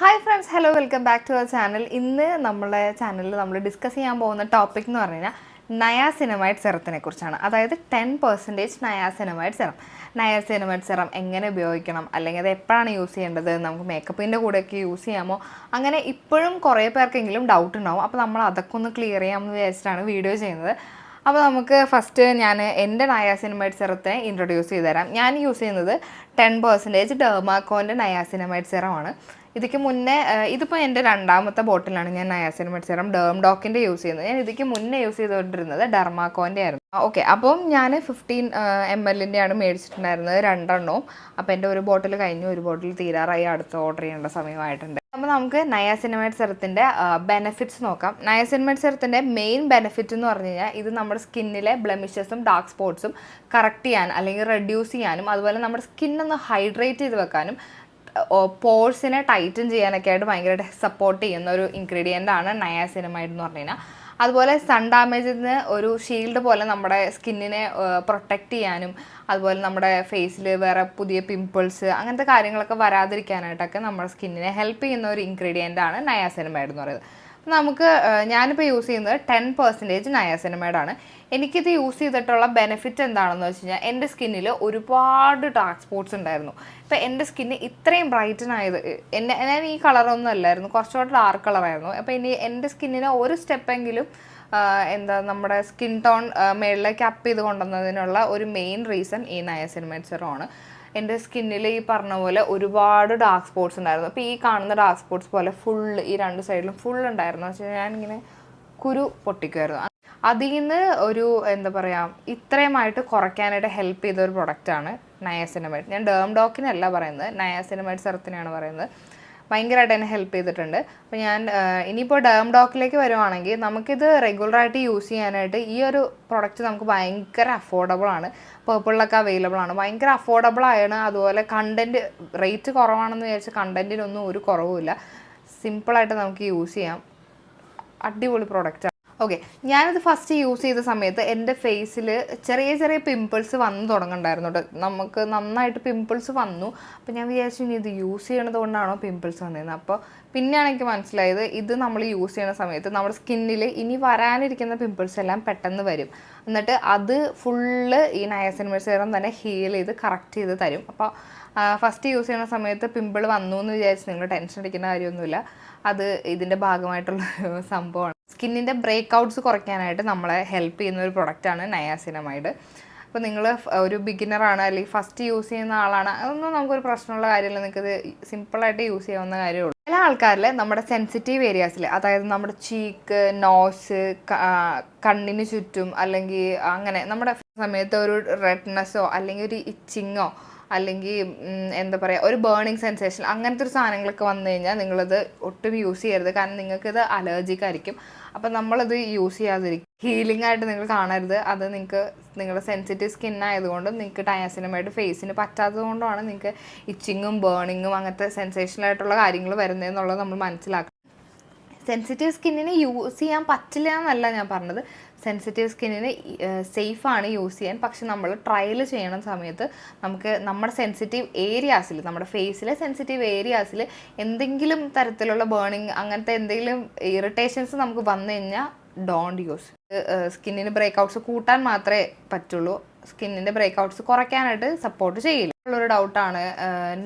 Hi friends hello welcome back to our channel ഇന്ന് നമ്മളെ ചാനലിൽ നമ്മൾ ഡിസ്കസ് ചെയ്യാൻ പോകുന്ന ടോപ്പിക് എന്ന് പറഞ്ഞു കഴിഞ്ഞാൽ നയാസിനമൈഡ് സെറത്തിനെ കുറിച്ചാണ്. അതായത് ten percentage niacinamide serum niacinamide serum എങ്ങനെ ഉപയോഗിക്കണം? അല്ലെങ്കിൽ അത് എപ്പോഴാണ് യൂസ് ചെയ്യേണ്ടത്? നമുക്ക് മേക്കപ്പിന്റെ കൂടെയൊക്കെ യൂസ് ചെയ്യാമോ? അങ്ങനെ ഇപ്പോഴും കുറേ പേർക്കെങ്കിലും ഡൗട്ട് ഉണ്ടാവും. അപ്പോൾ നമ്മൾ അതൊക്കെ ഒന്ന് ക്ലിയർ ചെയ്യാമെന്ന് വിചാരിച്ചിട്ടാണ് വീഡിയോ ചെയ്യുന്നത്. അപ്പോൾ നമുക്ക് ഫസ്റ്റ് ഞാൻ എന്റെ നയാസിനമൈഡ് സെറത്തെ ഇൻട്രൊഡ്യൂസ് ചെയ്ത് തരാം ഞാൻ യൂസ് ചെയ്യുന്നത് ടെൻ പെർസെന്റേജ് ഡെർമാക്കോന്റെ നയാസിനമൈഡ് സെറമാണ് ഇതിക്ക് മുന്നേ ഇതിപ്പോൾ എന്റെ രണ്ടാമത്തെ ബോട്ടിലാണ് ഞാൻ നയാസിനമൈഡ് സെറം ഡേം ഡോക്കിന്റെ യൂസ് ചെയ്യുന്നത്. ഞാൻ ഇതിക്ക് മുന്നേ യൂസ് ചെയ്തുകൊണ്ടിരുന്നത് ഡെർമാക്കോന്റെ ആയിരുന്നു. ഓക്കെ. അപ്പം ഞാൻ ഫിഫ്റ്റീൻ എം എല്ലിന്റെ ആണ് മേടിച്ചിട്ടുണ്ടായിരുന്നത് രണ്ടെണ്ണവും. അപ്പോൾ എന്റെ ഒരു ബോട്ടിൽ കഴിഞ്ഞു. ഒരു ബോട്ടിൽ തീരാറായി അടുത്ത ഓർഡർ ചെയ്യേണ്ട സമയമായിട്ടുണ്ട്. അപ്പോൾ നമുക്ക് നയാസിനമൈഡ് സെറത്തിന്റെ ബെനഫിറ്റ്സ് നോക്കാം. നയാസിനമൈഡ് സെറത്തിന്റെ മെയിൻ ബെനഫിറ്റ് എന്ന് പറഞ്ഞു കഴിഞ്ഞാൽ ഇത് നമ്മുടെ സ്കിന്നിലെ ബ്ലെമിഷസും ഡാർക്ക് സ്പോട്ട്സും കറക്റ്റ് ചെയ്യാൻ അല്ലെങ്കിൽ റെഡ്യൂസ് ചെയ്യാനും അതുപോലെ നമ്മുടെ സ്കിന്നൊന്ന് ഹൈഡ്രേറ്റ് ചെയ്ത് വെക്കാനും പോഴ്സിനെ ടൈറ്റൻ ചെയ്യാനൊക്കെ ആയിട്ട് ഭയങ്കരമായിട്ട് സപ്പോർട്ട് ചെയ്യുന്ന ഒരു ഇൻഗ്രീഡിയന്റ് ആണ് നയാസിനമൈഡ് എന്ന് പറഞ്ഞു കഴിഞ്ഞാൽ അതുപോലെ സൺ ഡാമേജിൽ നിന്ന് ഒരു ഷീൽഡ് പോലെ നമ്മുടെ സ്കിന്നിനെ പ്രൊട്ടക്റ്റ് ചെയ്യാനും അതുപോലെ നമ്മുടെ ഫേസിൽ വേറെ പുതിയ പിമ്പിൾസ് അങ്ങനത്തെ കാര്യങ്ങളൊക്കെ വരാതിരിക്കാനായിട്ടൊക്കെ നമ്മുടെ സ്കിന്നിനെ ഹെൽപ്പ് ചെയ്യുന്ന ഒരു ഇൻഗ്രീഡിയന്റ് ആണ് നയാസിനമൈഡ് എന്ന് പറയുന്നത്. നമുക്ക് ഞാനിപ്പോൾ യൂസ് ചെയ്യുന്നത് ടെൻ പെർസെന്റേജ് നയാസിനമേഡാണ് എനിക്കിത് യൂസ് ചെയ്തിട്ടുള്ള ബെനിഫിറ്റ് എന്താണെന്ന് വെച്ച് കഴിഞ്ഞാൽ എന്റെ സ്കിന്നിൽ ഒരുപാട് ഡാർക്ക് സ്പോട്ട്സ് ഉണ്ടായിരുന്നു. ഇപ്പോൾ എന്റെ സ്കിന്ന് ഇത്രയും ബ്രൈറ്റൻ ആയത് എന്നെ ഞാൻ ഈ കളറൊന്നും അല്ലായിരുന്നു കുറച്ചുകൂടെ ഡാർക്ക് കളറായിരുന്നു. അപ്പോൾ ഇനി എന്റെ സ്കിന്നിനെ ഒരു സ്റ്റെപ്പെങ്കിലും എന്താ നമ്മുടെ സ്കിൻ ടോൺ മേളിലേക്ക് അപ്പ് ചെയ്ത് കൊണ്ടുവന്നതിനുള്ള ഒരു മെയിൻ റീസൺ ഈ നയസിനമൈഡ് സെറമാണ് എന്റെ സ്കിന്നിൽ ഈ പറഞ്ഞ പോലെ ഒരുപാട് ഡാർക്ക് സ്പോട്ട്സ് ഉണ്ടായിരുന്നു. അപ്പോൾ ഈ കാണുന്ന ഡാർക്ക് സ്പോട്ട്സ് പോലെ ഫുൾ ഈ രണ്ട് സൈഡിലും ഫുൾ ഉണ്ടായിരുന്നു. എന്ന് വെച്ചാൽ ഞാനിങ്ങനെ കുരു പൊട്ടിക്കുമായിരുന്നു അതിൽ നിന്ന് ഒരു എന്താ പറയുക ഇത്രയുമായിട്ട് കുറയ്ക്കാനായിട്ട് ഹെൽപ്പ് ചെയ്ത ഒരു പ്രൊഡക്റ്റാണ് നയാസിനമൈഡ് ഞാൻ ഡേം ഡോക്കിനല്ല പറയുന്നത്. നയാസിനമൈഡ് സെറത്തിനാണ് പറയുന്നത്. ഭയങ്കരമായിട്ട് എന്നെ ഹെൽപ്പ് ചെയ്തിട്ടുണ്ട്. അപ്പോൾ ഞാൻ ഇനിയിപ്പോൾ ഡേം ഡോക്കിലേക്ക് വരുവാണെങ്കിൽ നമുക്കിത് റെഗുലറായിട്ട് യൂസ് ചെയ്യാനായിട്ട് ഈ ഒരു പ്രൊഡക്റ്റ് നമുക്ക് ഭയങ്കര അഫോർഡബിൾ ആണ്. പേർപ്പിളിലൊക്കെ അവൈലബിൾ ആണ്. ഭയങ്കര അഫോർഡബിൾ ആയാണ്. അതുപോലെ കണ്ടന്റ് റേറ്റ് കുറവാണെന്ന് വിചാരിച്ച കണ്ടന്റിനൊന്നും ഒരു കുറവുമില്ല. സിമ്പിളായിട്ട് നമുക്ക് യൂസ് ചെയ്യാം. അടിപൊളി പ്രൊഡക്റ്റ് ഓക്കെ ഞാനത് ഫസ്റ്റ് യൂസ് ചെയ്ത സമയത്ത് എന്റെ ഫേസിൽ ചെറിയ ചെറിയ പിമ്പിൾസ് വന്നു തുടങ്ങുന്നുണ്ടായിരുന്നു കേട്ടോ നമുക്ക് നന്നായിട്ട് പിമ്പിൾസ് വന്നു. അപ്പോൾ ഞാൻ വിചാരിച്ചു ഇനി ഇത് യൂസ് ചെയ്യണത് കൊണ്ടാണോ പിമ്പിൾസ് വന്നിരുന്നത് അപ്പോൾ പിന്നെയാണ് എനിക്ക് മനസ്സിലായത് ഇത് നമ്മൾ യൂസ് ചെയ്യുന്ന സമയത്ത് നമ്മുടെ സ്കിന്നിൽ ഇനി വരാനിരിക്കുന്ന പിമ്പിൾസ് എല്ലാം പെട്ടെന്ന് വരും. എന്നിട്ട് അത് ഫുള്ള് ഈ നയസിനിമ സീറം തന്നെ ഹീൽ ചെയ്ത് കറക്റ്റ് ചെയ്ത് തരും. അപ്പോൾ ഫസ്റ്റ് യൂസ് ചെയ്യുന്ന സമയത്ത് പിമ്പിൾ വന്നു എന്ന് വിചാരിച്ച് നിങ്ങൾ ടെൻഷൻ അടിക്കുന്ന കാര്യമൊന്നുമില്ല. അത് ഇതിന്റെ ഭാഗമായിട്ടുള്ള സംഭവമാണ്. സ്കിന്നിന്റെ ബ്രേക്ക് ഔട്ട്സ് കുറയ്ക്കാനായിട്ട് നമ്മളെ ഹെൽപ്പ് ചെയ്യുന്ന ഒരു പ്രൊഡക്റ്റാണ് നയാസിനമൈഡ്. അപ്പോൾ നിങ്ങൾ ഒരു ബിഗിനറാണ് അല്ലെങ്കിൽ ഫസ്റ്റ് യൂസ് ചെയ്യുന്ന ആളാണ് അതൊന്നും നമുക്കൊരു പ്രശ്നമുള്ള കാര്യമില്ല. നിങ്ങൾക്കത് സിമ്പിളായിട്ട് യൂസ് ചെയ്യാവുന്ന കാര്യമേ ഉള്ളൂ. ചില ആൾക്കാരിൽ നമ്മുടെ സെൻസിറ്റീവ് ഏരിയാസിൽ അതായത് നമ്മുടെ ചീക്ക് നോസ് കണ്ണിന് ചുറ്റും അല്ലെങ്കിൽ അങ്ങനെ നമ്മുടെ സമയത്ത് ഒരു റെഡ്നെസ്സോ അല്ലെങ്കിൽ ഒരു ഇച്ചിങ്ങോ അല്ലെങ്കിൽ എന്താ പറയുക ഒരു ബേണിങ് സെൻസേഷൻ അങ്ങനത്തെ ഒരു സാധനങ്ങളൊക്കെ വന്നു കഴിഞ്ഞാൽ നിങ്ങളത് ഒട്ടും യൂസ് ചെയ്യരുത്. കാരണം നിങ്ങൾക്കിത് അലർജിക് ആയിരിക്കും. അപ്പം നമ്മളത് യൂസ് ചെയ്യാതിരിക്കും ഹീലിംഗ് ആയിട്ട് നിങ്ങൾ കാണരുത്. അത് നിങ്ങൾക്ക് നിങ്ങളുടെ സെൻസിറ്റീവ് സ്കിൻ ആയതുകൊണ്ടും നിങ്ങൾക്ക് ടയാസിനമായിട്ട് ഫേസിന് പറ്റാത്തത് കൊണ്ടുമാണ് നിങ്ങൾക്ക് ഇച്ചിങ്ങും ബേണിങ്ങും അങ്ങനത്തെ സെൻസേഷനായിട്ടുള്ള കാര്യങ്ങൾ വരുന്നതെന്നുള്ളത് നമ്മൾ മനസ്സിലാക്കുക സെൻസിറ്റീവ് സ്കിന്നിനെ യൂസ് ചെയ്യാൻ പറ്റില്ല എന്നല്ല ഞാൻ പറഞ്ഞത്. സെൻസിറ്റീവ് സ്കിന്നിന് സേഫാണ് യൂസ് ചെയ്യാൻ. പക്ഷെ നമ്മൾ ട്രയൽ ചെയ്യണ സമയത്ത് നമുക്ക് നമ്മുടെ സെൻസിറ്റീവ് ഏരിയാസിൽ നമ്മുടെ ഫേസിലെ സെൻസിറ്റീവ് ഏരിയാസിൽ എന്തെങ്കിലും തരത്തിലുള്ള ബേണിങ് അങ്ങനത്തെ എന്തെങ്കിലും ഇറിറ്റേഷൻസ് നമുക്ക് വന്നു കഴിഞ്ഞാൽ ഡോണ്ട് യൂസ് സ്കിന്നിന് ബ്രേക്ക് ഔട്ട്സ് കൂട്ടാൻ മാത്രമേ പറ്റുള്ളൂ. സ്കിന്നിന്റെ ബ്രേക്ക് ഔട്ട്സ് കുറയ്ക്കാനായിട്ട് സപ്പോർട്ട് ചെയ്യില്ല. ഉള്ളൊരു ഡൗട്ടാണ്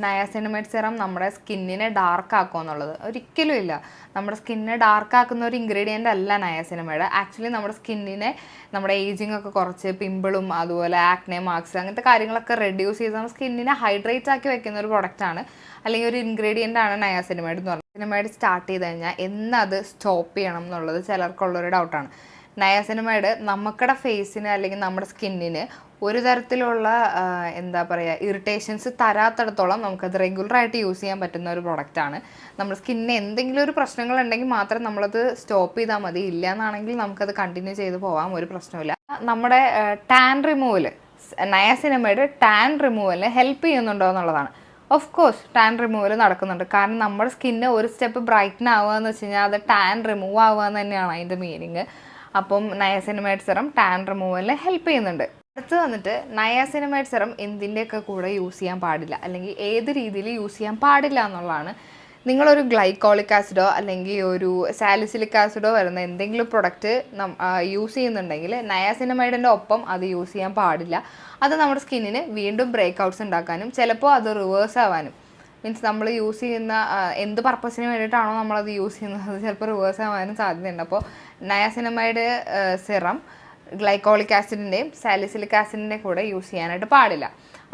നയാസിനമൈഡ് സിറം നമ്മുടെ സ്കിന്നിനെ ഡാർക്ക് ആക്കുമോ എന്നുള്ളത്. ഒരിക്കലും ഇല്ല. നമ്മുടെ സ്കിന്നിനെ ഡാർക്ക് ആക്കുന്ന ഒരു ഇൻഗ്രീഡിയന്റ് അല്ല നയാസിനമൈഡ് ആക്ച്വലി നമ്മുടെ സ്കിന്നിനെ നമ്മുടെ ഏജിങ് ഒക്കെ കുറച്ച് പിമ്പിളും അതുപോലെ ആക്നെ മാർക്സ് അങ്ങനത്തെ കാര്യങ്ങളൊക്കെ റെഡ്യൂസ് ചെയ്ത് നമ്മുടെ സ്കിന്നിനെ ഹൈഡ്രേറ്റ് ആക്കി വെക്കുന്ന ഒരു പ്രൊഡക്റ്റാണ് അല്ലെങ്കിൽ ഒരു ഇൻഗ്രീഡിയന്റ് ആണ് നയാസിനമൈഡ് എന്ന് പറയുന്നത് സിനിമൈഡ് സ്റ്റാർട്ട് ചെയ്ത് കഴിഞ്ഞാൽ എന്നത് സ്റ്റോപ്പ് ചെയ്യണം എന്നുള്ളത് ചിലർക്കുള്ളൊരു ഡൗട്ടാണ് നയാസിനമൈഡ് നമുക്കടെ ഫേസിന് അല്ലെങ്കിൽ നമ്മുടെ സ്കിന്നിന് ഒരു തരത്തിലുള്ള എന്താ പറയുക ഇറിറ്റേഷൻസ് തരാത്തിടത്തോളം നമുക്കത് റെഗുലറായിട്ട് യൂസ് ചെയ്യാൻ പറ്റുന്ന ഒരു പ്രൊഡക്റ്റാണ് നമ്മുടെ സ്കിന്നിന് എന്തെങ്കിലും ഒരു പ്രശ്നങ്ങൾ ഉണ്ടെങ്കിൽ മാത്രം നമ്മളത് സ്റ്റോപ്പ് ചെയ്താൽ മതി. ഇല്ല എന്നാണെങ്കിൽ നമുക്കത് കണ്ടിന്യൂ ചെയ്ത് പോകാം ഒരു പ്രശ്നമില്ല നമ്മുടെ ടാൻ റിമൂവൽ നയാസിനമൈഡ് ടാൻ റിമൂവലിന് ഹെൽപ്പ് ചെയ്യുന്നുണ്ടോ എന്നുള്ളതാണ്. ഓഫ് കോഴ്സ് ടാൻ റിമൂവൽ നടക്കുന്നുണ്ട്. കാരണം നമ്മുടെ സ്കിന്ന് ഒരു സ്റ്റെപ്പ് ബ്രൈറ്റൻ ആവുക എന്ന് വെച്ച് കഴിഞ്ഞാൽ അത് ടാൻ റിമൂവ് ആവുക എന്ന് തന്നെയാണ് അതിന്റെ മീനിങ് അപ്പം നയസിനമൈഡ് സെറം ടാൻ റിമൂവലിന് ഹെൽപ്പ് ചെയ്യുന്നുണ്ട്. അടുത്ത് വന്നിട്ട് നയാസിനമൈഡ് സെറം എന്തിന്റെയൊക്കെ കൂടെ യൂസ് ചെയ്യാൻ പാടില്ല? അല്ലെങ്കിൽ ഏത് രീതിയിൽ യൂസ് ചെയ്യാൻ പാടില്ല എന്നുള്ളതാണ്. നിങ്ങളൊരു ഗ്ലൈക്കോളിക് ആസിഡോ അല്ലെങ്കിൽ ഒരു സാലിസിലിക് ആസിഡോ വരുന്ന എന്തെങ്കിലും പ്രൊഡക്റ്റ് യൂസ് ചെയ്യുന്നുണ്ടെങ്കിൽ നയാസിനമൈഡിന്റെ ഒപ്പം അത് യൂസ് ചെയ്യാൻ പാടില്ല. അത് നമ്മുടെ സ്കിന്നിന് വീണ്ടും ബ്രേക്ക് ഔട്ട്സ് ഉണ്ടാക്കാനും ചിലപ്പോൾ അത് റിവേഴ്സ് ആവാനും. മീൻസ് നമ്മൾ യൂസ് ചെയ്യുന്ന എന്ത് പർപ്പസിന് വേണ്ടിയിട്ടാണോ നമ്മളത് യൂസ് ചെയ്യുന്നത്? അത് ചിലപ്പോൾ റിവേഴ്സ് ആവാനും സാധ്യതയുണ്ട്. അപ്പോൾ നയാസിനമൈഡ് സിറം ഗ്ലൈക്കോളിക് ആസിഡിന്റെയും സാലിസിലിക് ആസിഡിന്റെയും കൂടെ യൂസ് ചെയ്യാനായിട്ട് പാടില്ല.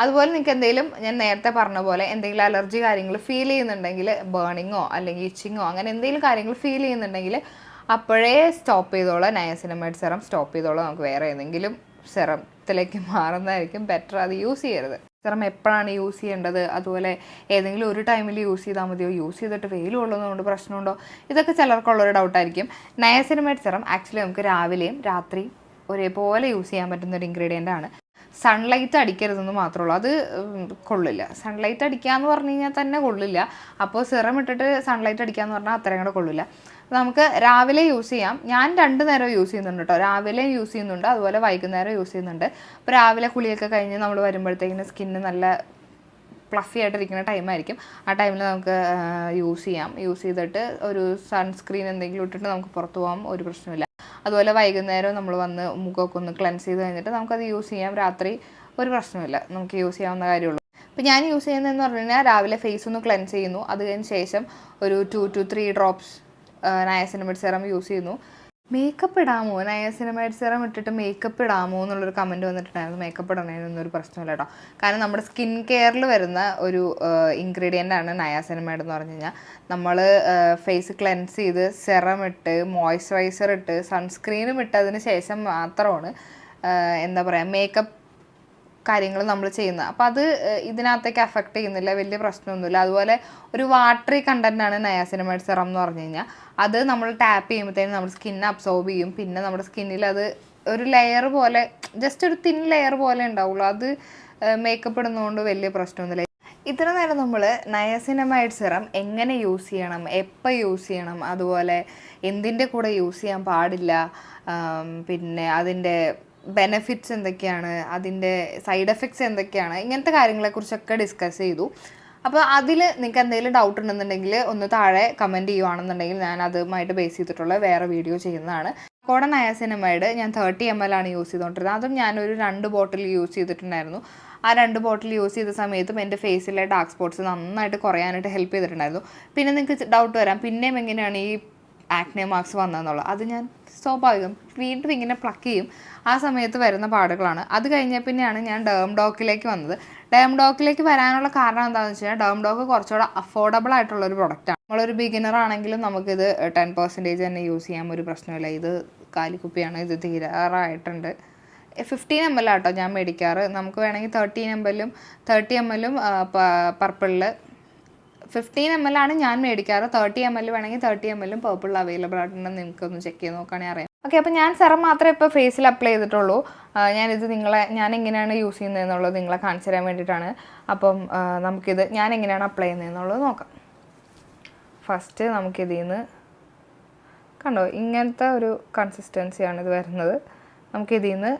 അതുപോലെ നിങ്ങൾക്ക് എന്തെങ്കിലും ഞാൻ നേരത്തെ പറഞ്ഞ പോലെ എന്തെങ്കിലും അലർജി കാര്യങ്ങൾ ഫീൽ ചെയ്യുന്നുണ്ടെങ്കിൽ ബേണിങ്ങോ അല്ലെങ്കിൽ ഇച്ചിങ്ങോ അങ്ങനെ എന്തെങ്കിലും കാര്യങ്ങൾ ഫീൽ ചെയ്യുന്നുണ്ടെങ്കിൽ അപ്പോഴേ സ്റ്റോപ്പ് ചെയ്തോളൂ. നയസിനമൈഡ് സെറം സ്റ്റോപ്പ് ചെയ്തോളൂ. നമുക്ക് വേറെ ഏതെങ്കിലും സെറത്തിലേക്ക് മാറുന്നതായിരിക്കും ബെറ്റർ. അത് യൂസ് ചെയ്യരുത്. സെറം എപ്പോഴാണ് യൂസ് ചെയ്യേണ്ടത്? അതുപോലെ ഏതെങ്കിലും ഒരു ടൈമിൽ യൂസ് ചെയ്താൽ മതിയോ? യൂസ് ചെയ്തിട്ട് വെയിൽ കൊള്ളുന്നതുകൊണ്ട് പ്രശ്നമുണ്ടോ? ഇതൊക്കെ ചിലർക്കുള്ളൊരു ഡൗട്ടായിരിക്കും നയസിനമൈഡ് സെറം ആക്ച്വലി നമുക്ക് രാവിലെയും രാത്രിയും ഒരേപോലെ യൂസ് ചെയ്യാൻ പറ്റുന്ന ഒരു ഇൻഗ്രീഡിയന്റ് ആണ്. സൺലൈറ്റ് അടിക്കരുതെന്ന് മാത്രമുള്ളൂ അത് കൊള്ളില്ല. സൺലൈറ്റ് അടിക്കാന്ന് പറഞ്ഞു കഴിഞ്ഞാൽ തന്നെ കൊള്ളില്ല. അപ്പോൾ സിറം ഇട്ടിട്ട് സൺലൈറ്റ് അടിക്കാന്ന് പറഞ്ഞാൽ അത്രയും കൂടെ കൊള്ളില്ല. നമുക്ക് രാവിലെ യൂസ് ചെയ്യാം. ഞാൻ രണ്ട് നേരം യൂസ് ചെയ്യുന്നുണ്ട് കേട്ടോ രാവിലെ യൂസ് ചെയ്യുന്നുണ്ട് അതുപോലെ വൈകുന്നേരം യൂസ് ചെയ്യുന്നുണ്ട്. അപ്പോൾ രാവിലെ കുളിയൊക്കെ കഴിഞ്ഞ് നമ്മൾ വരുമ്പോഴത്തേക്കിന് സ്കിന്ന് നല്ല പ്ലഫി ആയിട്ടിരിക്കുന്ന ടൈമായിരിക്കും ആ ടൈമിൽ നമുക്ക് യൂസ് ചെയ്യാം. യൂസ് ചെയ്തിട്ട് ഒരു സൺസ്ക്രീൻ എന്തെങ്കിലും ഇട്ടിട്ട് നമുക്ക് പുറത്തു പോകാം. ഒരു പ്രശ്നമില്ല അതുപോലെ വൈകുന്നേരം നമ്മൾ വന്ന് മുഖമൊക്കെ ഒന്ന് ക്ലെൻസ് ചെയ്ത് കഴിഞ്ഞിട്ട് നമുക്കത് യൂസ് ചെയ്യാം. രാത്രി ഒരു പ്രശ്നമില്ല നമുക്ക് യൂസ് ചെയ്യാവുന്ന കാര്യമുള്ളൂ. അപ്പോൾ ഞാൻ യൂസ് ചെയ്യുന്നതെന്ന് പറഞ്ഞു കഴിഞ്ഞാൽ രാവിലെ ഫേസ് ഒന്ന് ക്ലെൻസ് ചെയ്യുന്നു. അത് കഴിഞ്ഞ ശേഷം ഒരു two two three drops niacinamide serum use ചെയ്യുന്നു. മേക്കപ്പ് ഇടാമോ? നയസിനമൈഡ് സെറം ഇട്ടിട്ട് മേക്കപ്പ് ഇടാമോ എന്നുള്ളൊരു കമന്റ് വന്നിട്ടുണ്ടായിരുന്നു. മേക്കപ്പ് ഇടണതിനൊന്നും ഒരു പ്രശ്നമില്ല കേട്ടോ കാരണം നമ്മുടെ സ്കിൻ കെയറിൽ വരുന്ന ഒരു ഇൻഗ്രീഡിയന്റ് ആണ് നയാസിനമൈഡ് എന്ന് പറഞ്ഞു കഴിഞ്ഞാൽ നമ്മൾ ഫേസ് ക്ലെൻസ് ചെയ്ത് സെറം ഇട്ട് മോയ്സ്ചറൈസർ ഇട്ട് സൺസ്ക്രീനും ഇട്ടതിന് ശേഷം മാത്രമാണ് എന്താ പറയുക മേക്കപ്പ് കാര്യങ്ങൾ നമ്മൾ ചെയ്യുന്നത്. അപ്പോൾ അത് ഇതിനകത്തേക്ക് അഫക്റ്റ് ചെയ്യുന്നില്ല വലിയ പ്രശ്നമൊന്നുമില്ല. അതുപോലെ ഒരു വാട്ടറി കണ്ടന്റാണ് നയാസിനമൈഡ് സെറം എന്ന് പറഞ്ഞു കഴിഞ്ഞാൽ അത് നമ്മൾ ടാപ്പ് ചെയ്യുമ്പോഴത്തേനും നമ്മുടെ സ്കിന്നെ അബ്സോർബ് ചെയ്യും. പിന്നെ നമ്മുടെ സ്കിന്നിൽ അത് ഒരു ലെയർ പോലെ ജസ്റ്റ് ഒരു തിൻ ലെയർ പോലെ ഉണ്ടാവുള്ളൂ. അത് മേക്കപ്പ് ഇടുന്നതുകൊണ്ട് വലിയ പ്രശ്നമൊന്നുമില്ല. ഇത്ര നേരം നമ്മൾ നയസിനമൈഡ് സിറം എങ്ങനെ യൂസ് ചെയ്യണം എപ്പോൾ യൂസ് ചെയ്യണം അതുപോലെ എന്തിന്റെ കൂടെ യൂസ് ചെയ്യാൻ പാടില്ല പിന്നെ അതിന്റെ ബെനഫിറ്റ്സ് എന്തൊക്കെയാണ്? അതിന്റെ സൈഡ് എഫക്ട്സ് എന്തൊക്കെയാണ്? ഇങ്ങനത്തെ കാര്യങ്ങളെക്കുറിച്ചൊക്കെ ഡിസ്കസ് ചെയ്തു. അപ്പോൾ അതിൽ നിങ്ങൾക്ക് എന്തെങ്കിലും ഡൗട്ട് ഉണ്ടെന്നുണ്ടെങ്കിൽ ഒന്ന് താഴെ കമന്റ് ചെയ്യുവാണെന്നുണ്ടെങ്കിൽ ഞാൻ അതുമായിട്ട് ബേസ് ചെയ്തിട്ടുള്ള വേറെ വീഡിയോ ചെയ്യുന്നതാണ്. കോട നയാസിനമൈഡ് ഞാൻ തേർട്ടി എം എൽ ആണ് യൂസ് ചെയ്തുകൊണ്ടിരുന്നത്. അതും ഞാനൊരു രണ്ട് ബോട്ടിൽ യൂസ് ചെയ്തിട്ടുണ്ടായിരുന്നു. ആ രണ്ട് ബോട്ടിൽ യൂസ് ചെയ്ത സമയത്തും എന്റെ ഫേസിലെ ഡാർക്ക് സ്പോട്ട്സ് നന്നായിട്ട് കുറയാനായിട്ട് ഹെൽപ്പ് ചെയ്തിട്ടുണ്ടായിരുന്നു. പിന്നെ നിങ്ങൾക്ക് ഡൗട്ട് വരാം. പിന്നെയും എങ്ങനെയാണ് ഈ ആക്നെ മാർക്സ് വന്നതെന്നുള്ളത് അത് ഞാൻ സ്വാഭാവികം വീണ്ടും ഇങ്ങനെ പ്ലക്ക് ചെയ്യും. ആ സമയത്ത് വരുന്ന പാടുകളാണ്. അത് കഴിഞ്ഞ പിന്നെയാണ് ഞാൻ ഡേം ഡോക്കിലേക്ക് വന്നത്. ഡേം ഡോക്കിലേക്ക് വരാനുള്ള കാരണം എന്താണെന്ന് വെച്ച് കഴിഞ്ഞാൽ ഡേം ഡോക്ക് കുറച്ചുകൂടെ അഫോർഡബിൾ ആയിട്ടുള്ള ഒരു പ്രൊഡക്റ്റാണ് നമ്മളൊരു ബിഗിനർ ആണെങ്കിലും നമുക്കിത് ടെൻ പെർസെന്റേജ് തന്നെ യൂസ് ചെയ്യാൻ ഒരു പ്രശ്നമില്ല. ഇത് കാലിക്കുപ്പിയാണ് ഇത് തീരാറായിട്ടുണ്ട്. ഫിഫ്റ്റീൻ എം എൽ ആട്ടോ ഞാൻ മേടിക്കാറ്. നമുക്ക് വേണമെങ്കിൽ തേർട്ടീൻ എം എല്ലും തേർട്ടി എം എല്ലും പർപ്പിളിൽ ഫിഫ്റ്റീൻ എം എൽ ആണ് ഞാൻ മേടിക്കാറ്. തേർട്ടി എം എൽ വേണമെങ്കിൽ തേർട്ടി എം എല്ലും പേർപ്പിൾ അവൈലബിൾ ആയിട്ടുണ്ടെന്ന് നിങ്ങൾക്ക് ഒന്ന് ചെക്ക് ചെയ്ത് നോക്കുകയാണെങ്കിൽ അറിയാം. ഓക്കെ അപ്പോൾ ഞാൻ സെറം മാത്രമേ ഇപ്പോൾ ഫേസിൽ അപ്ലൈ ചെയ്തിട്ടുള്ളൂ. ഞാനിത് നിങ്ങളെ ഞാൻ എങ്ങനെയാണ് യൂസ് ചെയ്യുന്നതെന്നുള്ളത് നിങ്ങളെ കാണിച്ചു തരാൻ വേണ്ടിയിട്ടാണ്. അപ്പം നമുക്കിത് ഞാൻ എങ്ങനെയാണ് അപ്ലൈ ചെയ്യുന്നതെന്നുള്ളത് നോക്കാം. ഫസ്റ്റ് നമുക്കിതിൽ നിന്ന് കണ്ടോ ഇങ്ങനത്തെ ഒരു കൺസിസ്റ്റൻസിയാണ് ഇത് വരുന്നത്. നമുക്കിതിൽ നിന്ന്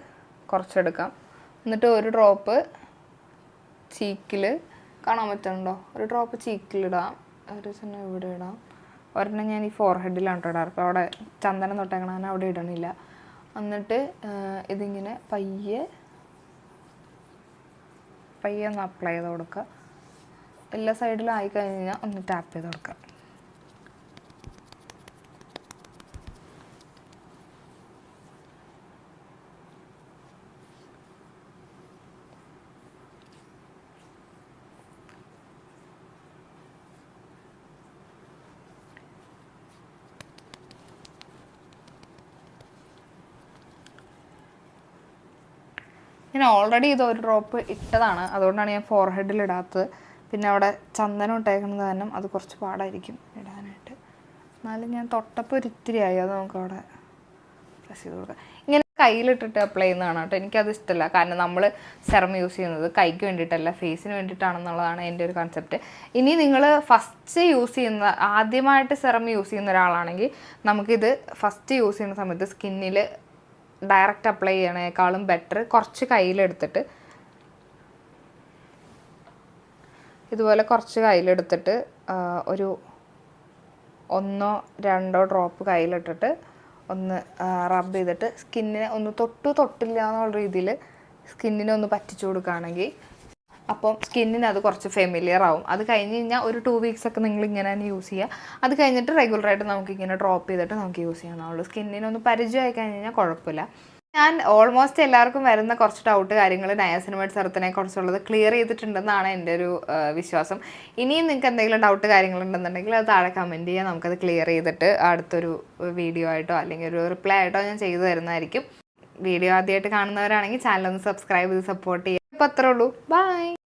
കുറച്ചെടുക്കാം. എന്നിട്ട് ഒരു ഡ്രോപ്പ് ചീക്കിൽ കാണാൻ പറ്റുന്നുണ്ടോ? ഒരു ഡ്രോപ്പ് ചീക്കിലിടാം. ഒരു ചെന്ന ഇവിടെ ഇടാം. ഒരെണ്ണം ഞാൻ ഈ ഫോർഹെഡിലാണ് കേട്ടോ ഇടാറ്. അപ്പോൾ അവിടെ ചന്ദനം തൊട്ടേക്കണം അവിടെ ഇടണില്ല. എന്നിട്ട് ഇതിങ്ങനെ പയ്യെ പയ്യെ ഒന്ന് അപ്ലൈ ചെയ്ത് കൊടുക്കുക. എല്ലാ സൈഡിലും ആയി കഴിഞ്ഞാൽ ഒന്ന് ടാപ്പ് ചെയ്ത് കൊടുക്കുക. ഞാൻ ഓൾറെഡി ഇത് ഒരു ഡ്രോപ്പ് ഇട്ടതാണ്. അതുകൊണ്ടാണ് ഞാൻ ഫോർഹെഡിൽ ഇടാത്തത്. പിന്നെ അവിടെ ചന്ദനം ഇട്ടേക്കുന്നത് കാരണം അത് കുറച്ച് പാടായിരിക്കും ഇടാനായിട്ട്. എന്നാലും ഞാൻ തൊട്ടപ്പോൾ ഒരു ഇത്തിരി ആയി. അത് നമുക്ക് അവിടെ പ്രസ് ചെയ്ത് കൊടുക്കാം. ഇങ്ങനെ കയ്യിലിട്ടിട്ട് അപ്ലൈ ചെയ്യുന്നതാണ് കേട്ടോ. എനിക്കത് ഇഷ്ടമല്ല കാരണം നമ്മൾ സെറം യൂസ് ചെയ്യുന്നത് കൈക്ക് വേണ്ടിയിട്ടല്ല ഫേസിന് വേണ്ടിയിട്ടാണെന്നുള്ളതാണ് എന്റെ ഒരു കൺസെപ്റ്റ് ഇനി നിങ്ങൾ ഫസ്റ്റ് യൂസ് ചെയ്യുന്ന ആദ്യമായിട്ട് സെറം യൂസ് ചെയ്യുന്ന ഒരാളാണെങ്കിൽ നമുക്കിത് ഫസ്റ്റ് യൂസ് ചെയ്യുന്ന സമയത്ത് സ്കിന്നിൽ ഡയറക്റ്റ് അപ്ലൈ ചെയ്യണേക്കാളും ബെറ്റർ കുറച്ച് കയ്യിലെടുത്തിട്ട് ഇതുപോലെ കുറച്ച് കയ്യിലെടുത്തിട്ട് ഒരു ഒന്നോ രണ്ടോ ഡ്രോപ്പ് കയ്യിലിട്ടിട്ട് ഒന്ന് റബ്ബ് ചെയ്തിട്ട് സ്കിന്നിനെ ഒന്ന് തൊട്ട് തൊട്ടില്ല എന്നുള്ള രീതിയിൽ സ്കിന്നിനെ ഒന്ന് പറ്റിച്ചു കൊടുക്കുകയാണെങ്കിൽ അപ്പം സ്കിന്നിന് അത് കുറച്ച് ഫെമിലിയർ ആവും. അത് കഴിഞ്ഞ് കഴിഞ്ഞാൽ ഒരു ടു വീക്സ് ഒക്കെ നിങ്ങൾ ഇങ്ങനെ തന്നെ യൂസ് ചെയ്യുക. അത് കഴിഞ്ഞിട്ട് റെഗുലറായിട്ട് നമുക്ക് ഇങ്ങനെ ഡ്രോപ്പ് ചെയ്തിട്ട് നമുക്ക് യൂസ് ചെയ്യാവുന്നുള്ളൂ സ്കിന്നിനൊന്ന് പരിചയമായി കഴിഞ്ഞ് കഴിഞ്ഞാൽ കുഴപ്പമില്ല. ഞാൻ ഓൾമോസ്റ്റ് എല്ലാവർക്കും വരുന്ന കുറച്ച് ഡൗട്ട് കാര്യങ്ങൾ നയാസിനമൈഡ് സെറത്തിനെ കുറിച്ചുള്ളത് ക്ലിയർ ചെയ്തിട്ടുണ്ടെന്നാണ് എന്റെ ഒരു വിശ്വാസം. ഇനിയും നിങ്ങൾക്ക് എന്തെങ്കിലും ഡൗട്ട് കാര്യങ്ങളുണ്ടെന്നുണ്ടെങ്കിൽ അത് താഴെ കമന്റ് ചെയ്യാം. നമുക്കത് ക്ലിയർ ചെയ്തിട്ട് അടുത്തൊരു വീഡിയോ ആയിട്ടോ അല്ലെങ്കിൽ ഒരു റിപ്ലൈ ആയിട്ടോ ഞാൻ ചെയ്തു തരുന്നതായിരിക്കും. വീഡിയോ ആദ്യമായിട്ട് കാണുന്നവരാണെങ്കിൽ ചാനൽ ഒന്ന് സബ്സ്ക്രൈബ് ചെയ്ത് സപ്പോർട്ട് ചെയ്യുക. അപ്പോൾ അത്രേ ഉള്ളൂ. ബൈ